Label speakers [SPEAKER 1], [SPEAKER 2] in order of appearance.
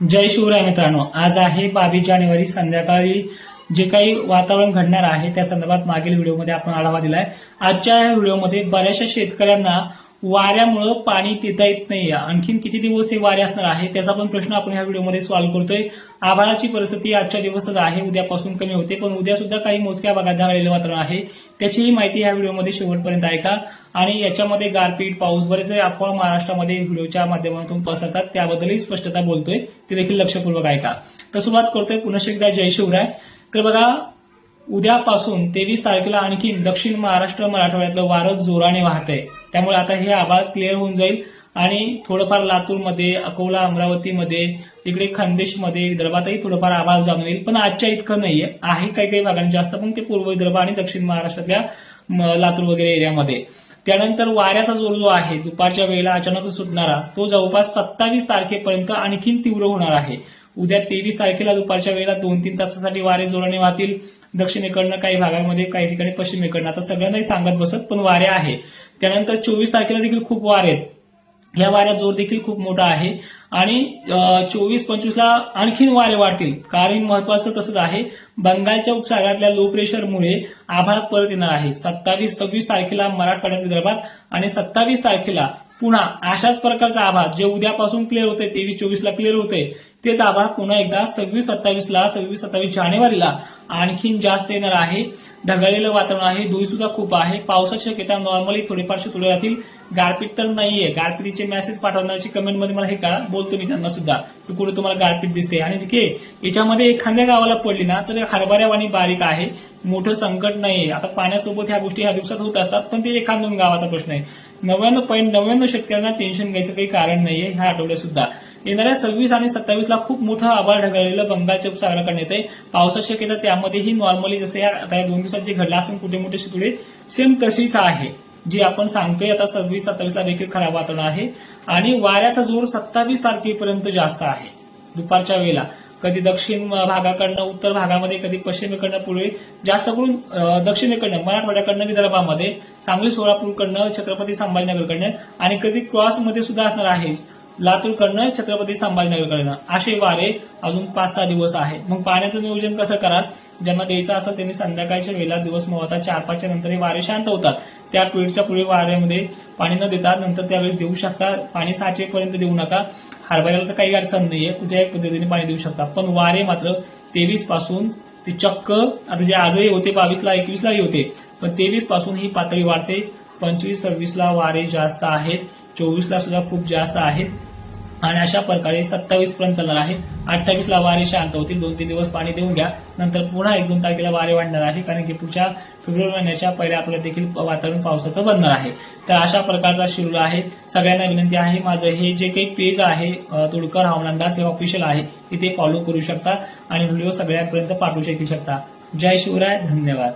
[SPEAKER 1] जय शिवराय मित्रांनो आज आहे बावीस जानेवारी संध्याकाळी जे काही वातावरण घडणार आहे त्या संदर्भात मागील व्हिडिओमध्ये आपण आढावा दिलाय. आजच्या या व्हिडिओमध्ये बऱ्याचशा शेतकऱ्यांना वाऱ्यामुळं पाणी देता येत नाही आणखीन किती दिवस हे वारे असणार आहे त्याचा पण प्रश्न आपण ह्या व्हिडिओमध्ये सॉल्व्ह करतोय. आभाळाची परिस्थिती आजच्या दिवसच आहे उद्यापासून कमी होते पण उद्या सुद्धा काही मोजक्या भागात ढगाळलेलं वातावरण आहे. त्याचीही माहिती ह्या व्हिडिओमध्ये शेवटपर्यंत ऐका. आणि याच्यामध्ये गारपीट पाऊस बरेच अफवा महाराष्ट्रामध्ये व्हिडिओच्या माध्यमातून पसरतात. त्याबद्दलही स्पष्टता बोलतोय. ते देखील लक्षपूर्वक ऐका. तर सुरुवात करतोय पुन्हा एकदा जय शिवराय. तर बघा उद्यापासून तेवीस तारखेला आणखी दक्षिण महाराष्ट्र मराठवाड्यातलं वारं जोराने वाहत आहे त्यामुळे आता हे आभाळ क्लिअर होऊन जाईल. आणि थोडंफार लातूरमध्ये अकोला अमरावतीमध्ये इकडे खानदेशमध्ये विदर्भातही थोडंफार आभाळ जाणून येईल. पण आजच्या इतकं नाहीये. आहे काही काही भागांनी जास्त पण ते पूर्व विदर्भ आणि दक्षिण महाराष्ट्रातल्या लातूर वगैरे एरियामध्ये. त्यानंतर वाऱ्याचा जोर जो आहे दुपारच्या वेळेला अचानक सुटणारा तो जवळपास सत्तावीस तारखेपर्यंत आणखीन तीव्र होणार आहे. उद्या तेवीस तारखेला दुपारच्या वेळेला दोन तीन तासासाठी वारे जोराने वाहतील. दक्षिणेकडनं काही भागांमध्ये काही ठिकाणी पश्चिमेकडनं. आता सगळ्यांनाही सांगत बसत पण वारे आहे. त्यानंतर चोवीस तारखेला देखील खूप वारे आहेत. ह्या वाऱ्यात जोर देखील खूप मोठा आहे. आणि चोवीस पंचवीसला आणखीन वारे वाढतील. कारण महत्वाचं तसंच आहे. बंगालच्या उपसागरातल्या लो प्रेशरमुळे आभाळ परत येणार आहे. सत्तावीस सव्वीस तारखेला मराठवाड्यात विदर्भात आणि सत्तावीस तारखेला पुन्हा अशाच प्रकारचा आभाळ जे उद्यापासून क्लिअर होते तेवीस चोवीसला क्लिअर होते तेच आभाळ पुन्हा एकदा सव्वीस सत्तावीसला सव्वीस सत्तावीस जानेवारीला. आणखीन जास्त येणार आहे ढगाळलेलं वातावरण आहे धुळी सुद्धा खूप आहे. पावसाची शक्यता नॉर्मली थोडेफार थोडे राहतील. गारपीट तर नाहीये. गारपीटीचे मेसेज पाठवण्याची कमेंटमध्ये मला हे करा. बोलतो मी त्यांना सुद्धा की कुठे तुम्हाला गारपीट दिसते आणि ठीक आहे याच्यामध्ये एखाद्या गावाला पडली ना तर हरभऱ्यावाणी बारीक आहे. मोठं संकट नाही आता पाण्यासोबत ह्या गोष्टी ह्या दिवसात होत असतात पण ते एखाद दोन गावाचा प्रश्न आहे. नव्याण्णव पॉईंट नव्याण्णव शेतकऱ्यांना टेन्शन घ्यायचं काही कारण नाहीये ह्या आठवड्यात सुद्धा येणाऱ्या सव्वीस आणि सत्तावीसला खूप मोठं आभाळ ढगाळलेलं बंगालच्या उपसागराकडे येते पावसाची शक्यता त्यामध्येही नॉर्मली जसे या आता या दोन दिवसात जे घडलं असेल कुठे मोठे शितुडे सेम तशीच आहे. जी आपण सांगतोय आता सव्वीस सत्तावीसला देखील खराब वातावरण आहे. आणि वाऱ्याचा जोर सत्तावीस तारखेपर्यंत जास्त आहे. दुपारच्या वेळेला. कधी दक्षिण भागाकडनं उत्तर भागामध्ये कधी पश्चिमेकडनं पुढे जास्त करून दक्षिणेकडनं मराठवाड्याकडनं विदर्भामध्ये सांगली सोलापूरकडनं छत्रपती संभाजीनगरकडनं आणि कधी क्रॉसमध्ये सुद्धा असणार आहे लातूरकडनं छत्रपती संभाजीनगरकडनं. असे वारे अजून पाच सहा दिवस आहे मग पाण्याचं नियोजन कसं करा ज्यांना द्यायचं असेल त्यांनी संध्याकाळच्या वेळेला दिवस मोहता चार पाचच्या नंतर हे वारे शांत होतात. त्या पिरियडच्या पुढे वाऱ्यामध्ये पाणी न देता नंतर त्यावेळेस देऊ शकता. पाणी साचेपर्यंत देऊ नका. हरभऱ्याला तर काही अडचण नाहीये. कुठल्याही पद्धतीने पाणी देऊ शकता. पण वारे मात्र तेवीसपासून ते चक्क आता जे आजही होते बावीसला एकवीसलाही होते पण तेवीसपासून ही पातळी वाढते. पंचवीस सव्वीसला वारे जास्त आहेत. चोवीसला सुद्धा खूप जास्त आहेत. आणि अशा प्रकारे सत्तावीस पर्यंत चालणार आहे. अठ्ठावीसला वारे शांत होतील. दोन तीन दिवस पाणी देऊन घ्या. नंतर पुन्हा एक दोन तारखेला वारे वाढणार आहे कारण की पुढच्या फेब्रुवारी महिन्याच्या पहिल्या आठवड्यात देखील वातावरण पावसाचं बनणार आहे. तर अशा प्रकारचा शिरूल आहे. सगळ्यांना विनंती आहे माझं हे जे काही पेज आहे तुडकर हवामान अंदाज हे ऑफिशियल आहे. इथे फॉलो करू शकता आणि व्हिडिओ सगळ्यांपर्यंत पाठवू शकू शकता. जय शिवराय धन्यवाद.